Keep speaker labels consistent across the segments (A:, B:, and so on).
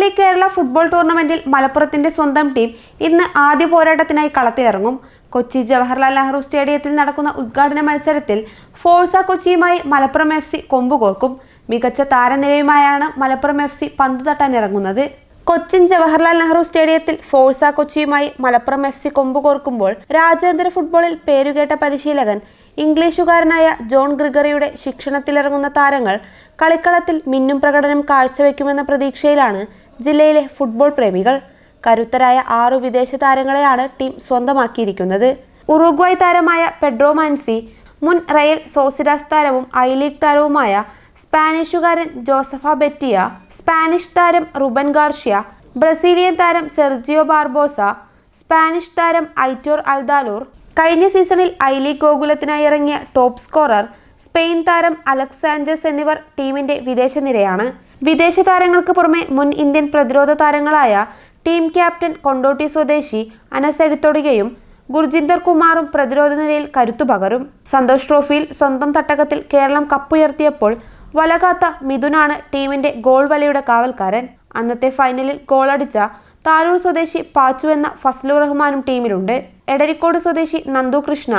A: League Kerala football ടൂർണമെന്റിൽ മലപ്പുറത്തിന്റെ സ്വന്തം ടീം ഇന്ന് ആദ്യ പോരാട്ടത്തിനായി കളത്തിലിറങ്ങും. കൊച്ചി ജവഹർലാൽ നെഹ്റു സ്റ്റേഡിയത്തിൽ നടക്കുന്ന ഉദ്ഘാടന മത്സരത്തിൽ ഫോഴ്സ കൊച്ചിയുമായി മലപ്പുറം എഫ് സി കൊമ്പുകോർക്കും. മികച്ച താരനിരയുമായാണ് മലപ്പുറം എഫ് സി തട്ടാനിറങ്ങുന്നത് കൊച്ചിൻ ജവഹർലാൽ നെഹ്റു സ്റ്റേഡിയത്തിൽ ഫോഴ്സ കൊച്ചിയുമായി മലപ്പുറം എഫ് സി കൊമ്പുകോർക്കുമ്പോൾ രാജ്യാന്തര ഫുട്ബോളിൽ പേരുകേട്ട പരിശീലകൻ ഇംഗ്ലീഷുകാരനായ ജോൺ ഗ്രിഗറിയുടെ ശിക്ഷണത്തിലിറങ്ങുന്ന താരങ്ങൾ കളിക്കളത്തിൽ മിന്നും പ്രകടനം കാഴ്ചവെക്കുമെന്ന പ്രതീക്ഷയിലാണ് ജില്ലയിലെ ഫുട്ബോൾ പ്രേമികൾ കരുത്തരായ ആറു വിദേശ താരങ്ങളെയാണ് ടീം സ്വന്തമാക്കിയിരിക്കുന്നത്. ഉറുഗ്വായ് താരമായ പെഡ്രോ മാൻസി മുൻ റയൽ സോസിഡാസ് താരവും ഐ ലീഗ് താരവുമായ സ്പാനിഷുകാരൻ ജോസഫ ബെറ്റിയ സ്പാനിഷ് താരം റുബൻ ഗാർഷ്യ ബ്രസീലിയൻ താരം സെർജിയോ ബാർബോസ സ്പാനിഷ് താരം ഐറ്റോർ അൽദാലൂർ കഴിഞ്ഞ സീസണിൽ ഐ ലീഗ് ഗോകുലത്തിനായി ഇറങ്ങിയ ടോപ്പ് സ്കോറർ സ്പെയിൻ താരം അലക്സാഞ്ചസ് എന്നിവർ ടീമിന്റെ വിദേശ നിരയാണ്. വിദേശ താരങ്ങൾക്ക് പുറമെ മുൻ ഇന്ത്യൻ പ്രതിരോധ താരങ്ങളായ ടീം ക്യാപ്റ്റൻ കൊണ്ടോട്ടി സ്വദേശി അനസ് എഴുത്തൊടുകയും ഗുർജിന്ദർ കുമാറും പ്രതിരോധ നിരയിൽ കരുത്തു പകരും. സന്തോഷ് ട്രോഫിയിൽ സ്വന്തം തട്ടകത്തിൽ കേരളം കപ്പുയർത്തിയപ്പോൾ വലകാത്ത മിഥുനാണ് ടീമിന്റെ ഗോൾ വലയുടെ കാവൽക്കാരൻ. അന്നത്തെ ഫൈനലിൽ ഗോളടിച്ച താരൂർ സ്വദേശി പാച്ചു എന്ന ഫസ്ലു റഹ്മാനും ടീമിലുണ്ട്. എടരിക്കോട് സ്വദേശി നന്ദു കൃഷ്ണ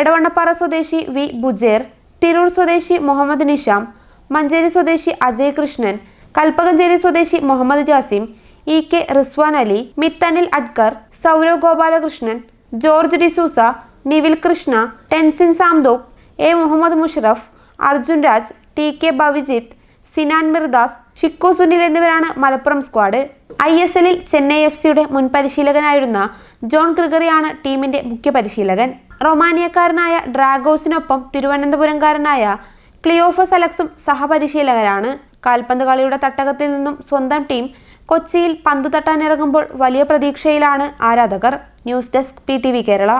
A: എടവണ്ണപ്പാറ സ്വദേശി വി. ബുജേർ തിരൂർ സ്വദേശി മുഹമ്മദ് നിഷാം മഞ്ചേരി സ്വദേശി അജയ് കൃഷ്ണൻ കൽപ്പകഞ്ചേരി സ്വദേശി മുഹമ്മദ് ജാസിം ഇ കെ റിസ്വാൻ അലി മിത്തനിൽ അഡ്കർ Sourav Gopalakrishnan George D'Souza Nivil Krishna Tenzin Samdok A Muhammad Musharaf Arjun Raj T K Bavijith Sinan Mirdas Shikku Sunil എന്നിവരാണ് മലപ്പുറം സ്ക്വാഡ് ഐ എസ് എല്ലിൽ ചെന്നൈ എഫ് സിയുടെ മുൻ പരിശീലകനായിരുന്ന ജോൺ ക്രിഗറിയാണ് ടീമിന്റെ മുഖ്യ പരിശീലകൻ. റൊമാനിയക്കാരനായ ഡ്രാഗോസിനൊപ്പം തിരുവനന്തപുരംകാരനായ ക്ലിയോഫസ് അലക്സും സഹപരിശീലകരാണ്. കാൽപന്ത് കളിയുടെ തട്ടകത്തിൽ നിന്നും സ്വന്തം ടീം കൊച്ചിയിൽ പന്തു തട്ടാനിറങ്ങുമ്പോൾ വലിയ പ്രതീക്ഷയിലാണ് ആരാധകർ. News desk P Kerala.